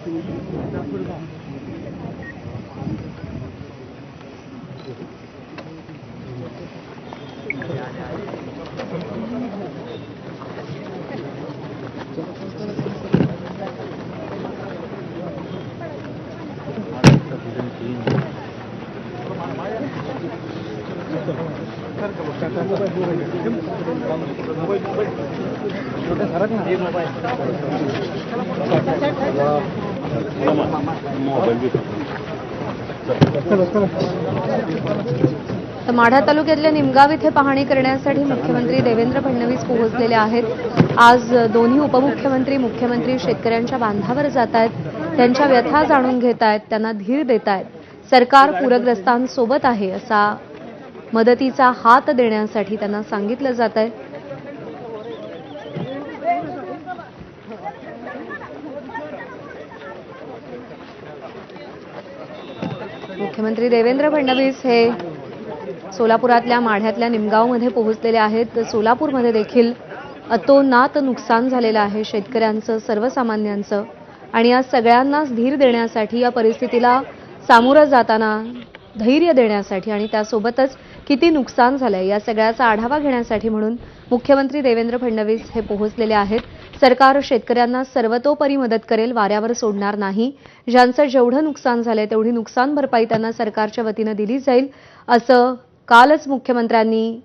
Está por baixo. Gracias. तर माढा तालुक्यातल्या निमगाव इथे पाहणी करण्यासाठी मुख्यमंत्री देवेंद्र फडणवीस पोहोचलेले आहेत. आज दोन्ही उपमुख्यमंत्री मुख्यमंत्री शेतकऱ्यांच्या बांधावर जात आहेत. त्यांच्या व्यथा जाणून घेत आहेत त्यांना धीर देत आहेत. सरकार पूरग्रस्तांसोबत आहे असा मदतीचा हात देण्यासाठी त्यांना सांगितलं जात आहे. मुख्यमंत्री देवेंद्र फडणवीस हे सोलापुरातल्या माढ्यातल्या निमगावमध्ये पोहोचलेले आहेत. तर सोलापूरमध्ये देखील अतोनात नुकसान झालेलं आहे शेतकऱ्यांचं सर्वसामान्यांचं. आणि या सगळ्यांनाच धीर देण्यासाठी या परिस्थितीला सामोरं जाताना धैर्य देण्यासाठी आणि त्यासोबतच किती नुकसान झालंय या सगळ्याचा आढावा घेण्यासाठी म्हणून मुख्यमंत्री देवेंद्र फडणवीस हे पोहोचलेले आहेत. सरकार शेतकऱ्यांना सर्वतोपरी मदत करेल वाऱ्यावर सोडणार नाही. ज्यांचं जेवढं नुकसान झालंय तेवढी नुकसान भरपाई त्यांना सरकारच्या वतीनं दिली जाईल असं कालच मुख्यमंत्र्यांनी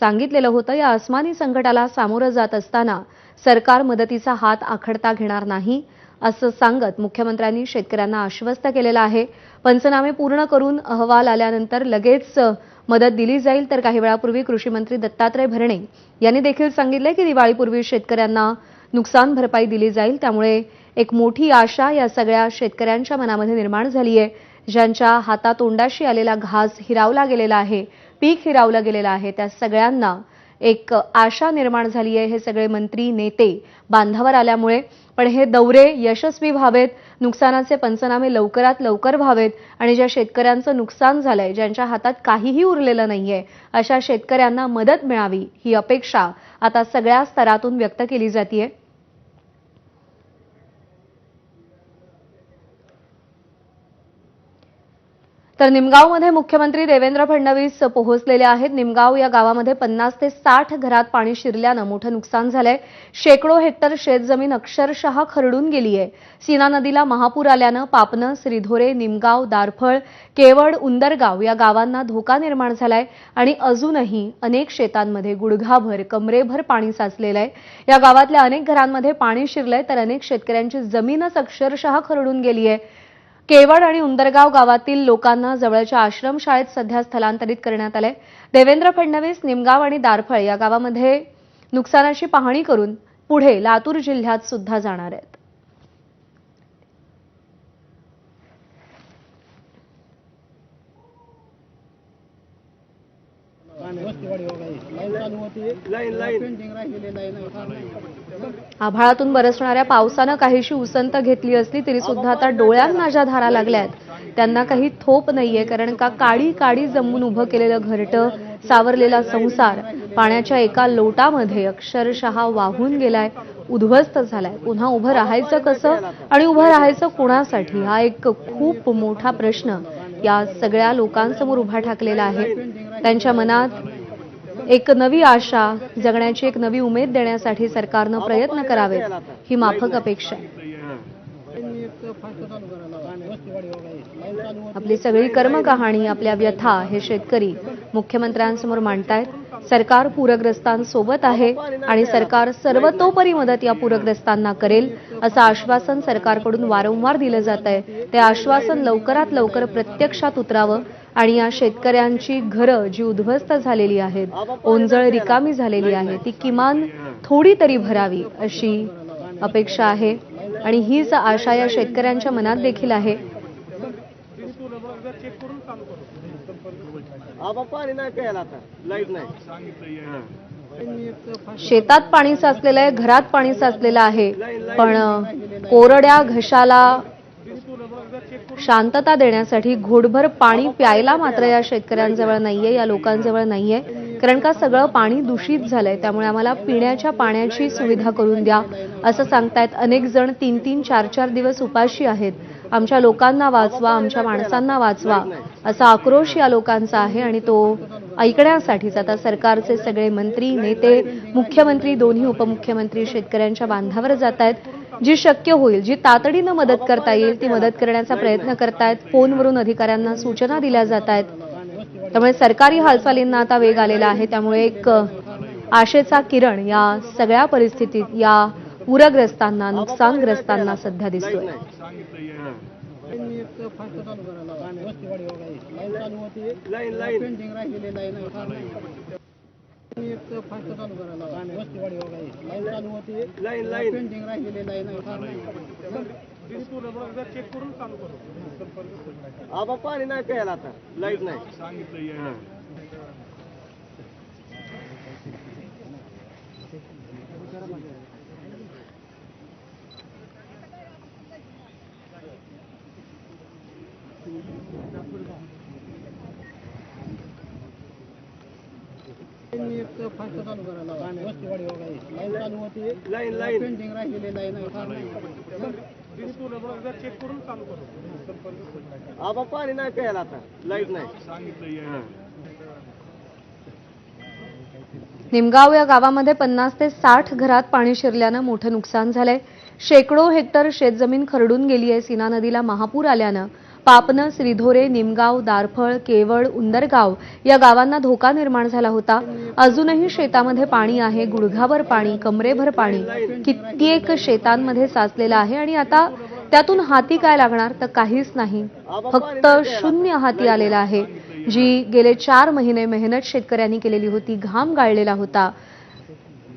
सांगितलेलं होतं. या अस्मानी संकटाला सामोरं जात असताना सरकार मदतीचा हात आखडता घेणार नाही असं सांगत मुख्यमंत्र्यांनी शेतकऱ्यांना आश्वस्त केलेलं आहे. पंचनामे पूर्ण करून अहवाल आल्यानंतर लगेच मदत दिली जाईल. तर काही वेळापूर्वी कृषी मंत्री दत्तात्रय भरणे यांनी देखील सांगितलं की दिवाळीपूर्वी शेतकऱ्यांना नुकसान भरपाई दिली जाईल त्यामुळे एक मोठी आशा या सगळ्या शेतकऱ्यांच्या मनामध्ये निर्माण झाली आहे ज्यांच्या हातातोंडाशी आलेला घास हिरावला गेलेला आहे पीक हिरावलं गेलेलं आहे त्या सगळ्यांना एक आशा निर्माण झाली आहे हे सगळे मंत्री नेते बांधावर आल्यामुळे. पण हे दौरे यशस्वी व्हावेत नुकसानाचे पंचनामे लवकरात लवकर व्हावेत आणि ज्या शेतकऱ्यांचं नुकसान झालंय ज्यांच्या हातात काहीही उरलेलं नाहीये अशा शेतकऱ्यांना मदत मिळावी ही अपेक्षा आता सगळ्या स्तरातून व्यक्त केली जाते तर निमगावमध्ये मुख्यमंत्री देवेंद्र फडणवीस पोहोचलेले आहेत. निमगाव या गावामध्ये पन्नास ते साठ घरात पाणी शिरल्यानं मोठं नुकसान झालंय. शेकडो हेक्टर शेतजमीन अक्षरशः खरडून गेली आहे सीना नदीला महापूर आल्यानं पापनं श्रीधोरे निमगाव दारफळ केवड उंदरगाव या गावांना धोका निर्माण झालाय आणि अजूनही अनेक शेतांमध्ये गुडघाभर कमरेभर पाणी साचलेलं आहे या गावातल्या अनेक घरांमध्ये पाणी शिरलंय तर अनेक शेतकऱ्यांची जमीनच अक्षरशः खरडून गेली आहे केवड आणि उंदरगाव गावातील लोकांना जवळच्या आश्रमशाळेत सध्या स्थलांतरित करण्यात आलंय. देवेंद्र फडणवीस निमगाव आणि दारफळ या गावामध्ये नुकसानाची पाहणी करून पुढे लातूर जिल्ह्यात सुद्धा जाणार आहेत. आभाळातून बरसणाऱ्या पावसानं काहीशी उसंत घेतली असली तरी सुद्धा आता डोळ्यांना ज्या धारा लागल्यात. त्यांना काही थोप नाहीये कारण का काळी काळी जमून उभं केलेलं घरटं सावरलेला संसार पाण्याच्या एका लोटामध्ये अक्षरशः वाहून गेलाय उद्ध्वस्त झालाय. पुन्हा उभं राहायचं कसं आणि उभं राहायचं कोणासाठी? हा एक खूप मोठा प्रश्न या सगळ्या लोकांसमोर उभा ठाकलेला आहे. त्यांच्या मनात एक नवी आशा जगण्याची एक नवी उमेद देण्यासाठी सरकारनं प्रयत्न करावेत ही माफक अपेक्षा आहे. आपली सगळी कर्मकहाणी आपल्या व्यथा हे शेतकरी मुख्यमंत्र्यांसमोर मांडतायत. सरकार पूरग्रस्तांसोबत आहे आणि सरकार सर्वतोपरी मदत या पूरग्रस्तांना करेल असं आश्वासन सरकारकडून वारंवार दिलं जात आहे. ते आश्वासन लवकरात लवकर प्रत्यक्षात उतरावं आणि या शेतकऱ्यांची घरं जी उद्ध्वस्त झालेली आहेत ओंजळ रिकामी झालेली आहे ती किमान थोडी तरी भरावी अशी अपेक्षा आहे. आणि हीच आशा या शेतकऱ्यांच्या मनात देखील आहे. आबा पाणी नाही प्यायला आता. लाइट नाही. शेतात पाणी साचलेलं आहे घरात पाणी साचलेलं आहे पण कोरड्या घशाला शांतता देण्यासाठी घोटभर पाणी प्यायला मात्र या शेतकऱ्यांजवळ नाहीये या लोकांजवळ नाहीये. कारण का सगळं पाणी दूषित झालंय त्यामुळे आम्हाला पिण्याच्या पाण्याची सुविधा करून द्या असं सांगतायत अनेक जण. तीन तीन चार चार दिवस उपाशी आहेत. आमच्या लोकांना वाचवा आमच्या माणसांना वाचवा असा आक्रोश या लोकांचा आहे आणि तो ऐकण्यासाठीच आता सरकारचे सगळे मंत्री नेते मुख्यमंत्री दोन्ही उपमुख्यमंत्री शेतकऱ्यांच्या बांधावर जात आहेत. जी शक्य होईल जी तातडीनं मदत करता येईल ती मदत करण्याचा प्रयत्न करतायत. फोनवरून अधिकाऱ्यांना सूचना दिल्या जात आहेत. त्यामुळे सरकारी हालचालींना आता वेग आलेला आहे. त्यामुळे एक आशेचा किरण या सगळ्या परिस्थितीत या पूरग्रस्तांना नुकसानग्रस्तांना सध्या दिसतोय. Line line. Line line. आबा पाणी नाही प्यायला आता. लाइट नाही. लाईन आबा पाणी नाही प्यायला आता. लाइट नाही. निमगाव या गावामध्ये पन्नास ते साठ घरात पाणी शिरल्यानं मोठं नुकसान झालंय. शेकडो हेक्टर शेतजमीन खरडून गेली आहे. सीना नदीला महापूर आल्यानं पापनं श्रीधोरे निमगाव दारफळ केवळ उंदरगाव या गावांना धोका निर्माण झाला होता. अजूनही शेतामध्ये पाणी आहे. गुडघाभर पाणी कमरेभर पाणी कित्येक शेतांमध्ये साचलेलं आहे आणि आता त्यातून हाती काय लागणार तर काहीच नाही. फक्त शून्य हाती आलेला आहे. जी गेले चार महिने मेहनत शेतकऱ्यांनी केलेली होती घाम गाळलेला होता.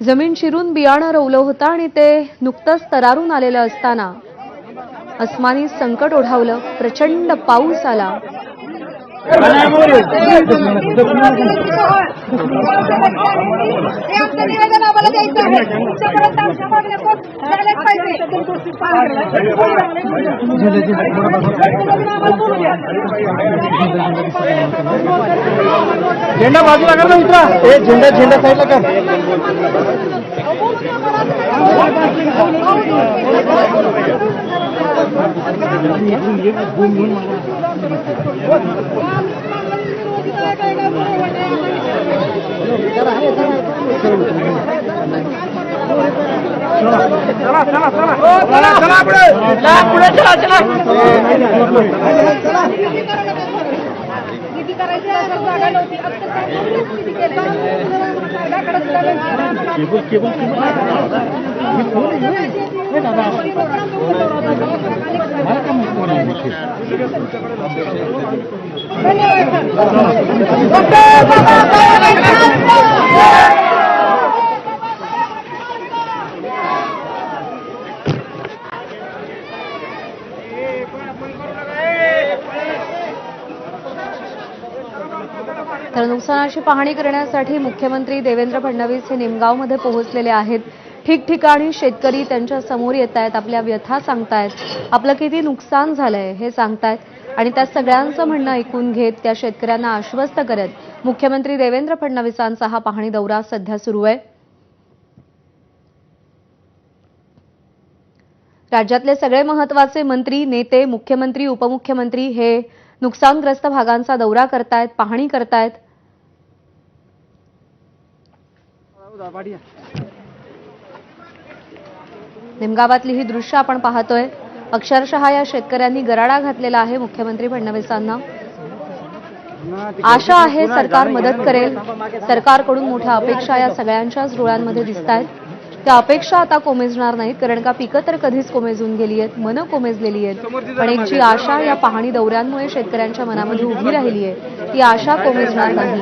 जमीन चिरून बियाणं रोवलं होतं आणि ते नुकतंच तरारून आलेलं असताना अस्मानी संकट ओढावलं प्रचंड पाऊस आला. हे आहे झेंडा बाजूला कर ना मित्रा. ए झेंडा झेंडा साईडला कर. चला चला चला चला चला. पुढे पुढे चला चला. खरेदी करायची असं जागा नव्हती. अक्षरशः किती केलंय. जागाकडे सुद्धा नाही. तर नुकसानाची पाहणी करण्यासाठी मुख्यमंत्री देवेंद्र फडणवीस हे निमगावमध्ये पोहोचलेले आहेत. ठिकठिकाणी शेतकरी त्यांच्यासमोर येत आहेत आपल्या व्यथा सांगतायत. आपलं किती नुकसान झालंय हे सांगतायत. आणि त्या सगळ्यांचं म्हणणं ऐकून घेत त्या शेतकऱ्यांना आश्वस्त करत मुख्यमंत्री देवेंद्र फडणवीसांचा हा पाहणी दौरा सध्या सुरू आहे. राज्यातले सगळे महत्त्वाचे मंत्री नेते मुख्यमंत्री उपमुख्यमंत्री हे नुकसानग्रस्त भागांचा दौरा करतायत पाहणी करतायत. निमगावातली ही दृश्य आपण पाहतोय. अक्षरशः या शेतकऱ्यांनी गराडा घातलेला आहे मुख्यमंत्री फडणवीसांना. आशा आहे सरकार मदत करेल. सरकारकडून मोठ्या अपेक्षा या सगळ्यांच्याच डोळ्यांमध्ये दिसत आहेत त्या अपेक्षा आता कोमेजणार नाहीत कारण का पिकं तर कधीच कोमेजून गेली आहेत मनं कोमेजलेली आहेत. पण एक जी आशा या पाहणी दौऱ्यांमुळे शेतकऱ्यांच्या मनामध्ये उभी राहिली आहे ती आशा कोमेजणार नाही.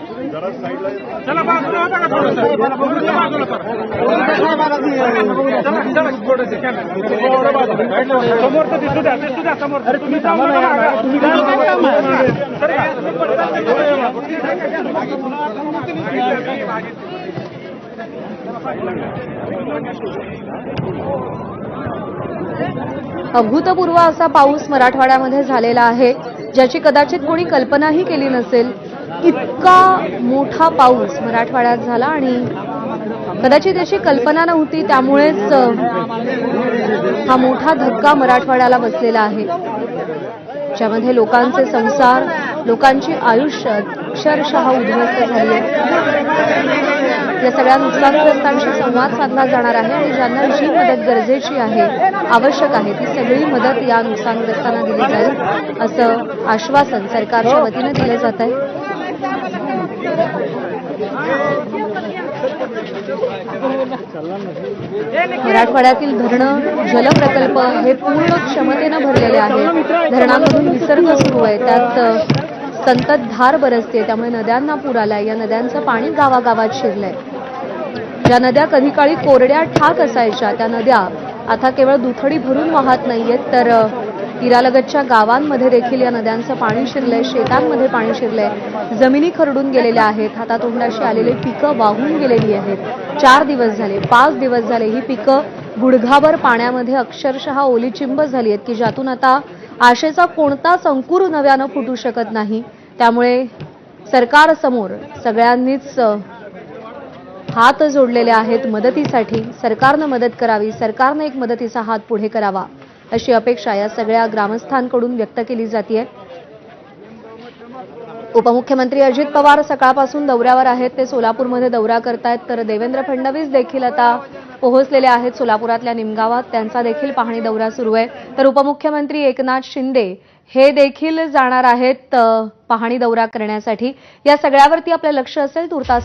चला बाजूला थोडंसं? बाजूला दिसू द्या दिसू द्या समोर तुम्ही अभूतपूर्व असा पाऊस मराठवाड्यामध्ये झालेला आहे ज्याची कदाचित कोणी कल्पनाही केली नसेल. इतका मोठा पाऊस मराठवाड्यात झाला आणि कदाचित याची कल्पना नव्हती त्यामुळेच हा मोठा धक्का मराठवाड्याला बसलेला आहे. ज्यामध्ये लोकांचे संसार लोकांची आयुष्य अक्षरशः उद्ध्वस्त झाली आहे. या सगळ्या नुकसानग्रस्तांशी संवाद साधला जाणार आहे आणि ज्यांना जी मदत गरजेची आहे आवश्यक आहे ती सगळी मदत या नुकसानग्रस्तांना दिली जाईल असं आश्वासन सरकारच्या वतीनं दिलं जात आहे. मराठवाड्यातील धरणं जलप्रकल्प हे पूर्ण क्षमतेनं भरलेले आहेत. धरणामधून विसर्ग सुरू आहे. त्यात संततधार बरसते त्यामुळे नद्यांना पूर आलाय. या नद्यांचं पाणी गावागावात शिरलंय. ज्या नद्या कधी काळी कोरड्या ठाक असायच्या त्या नद्या आता केवळ दुथडी भरून वाहत नाहीयेत तर तीरालगतच्या गावांमध्ये देखील या नद्यांचं पाणी शिरलंय शेतांमध्ये पाणी शिरलंय. जमिनी खरडून गेलेल्या आहेत. हातातोंडाशी आलेली पिकं वाहून गेलेली आहेत. चार दिवस झाले पाच दिवस झाले ही पिकं गुडघाभर पाण्यामध्ये अक्षरशः ओलीचिंब झाली आहेत की ज्यातून आता आशेचा कोणताच अंकुर नव्यानं फुटू शकत नाही. त्यामुळे सरकारसमोर सगळ्यांनीच हात जोडलेले आहेत मदतीसाठी. सरकारनं मदत करावी. सरकारनं एक मदतीचा हात पुढे करावा. अशी अपेक्षा या सगळ्या ग्रामस्थांकडून व्यक्त केली जाते उपमुख्यमंत्री अजित पवार सकाळपासून दौऱ्यावर आहेत. ते सोलापूरमध्ये दौरा करतायत. तर देवेंद्र फडणवीस देखील आता पोहोचलेले आहेत. सोलापुरातल्या निमगावात त्यांचा देखील पाहणी दौरा सुरू आहे. तर उपमुख्यमंत्री एकनाथ शिंदे हे देखील जाणार आहेत पाहणी दौरा करण्यासाठी. या सगळ्यावरती आपलं लक्ष असेल तुर्तास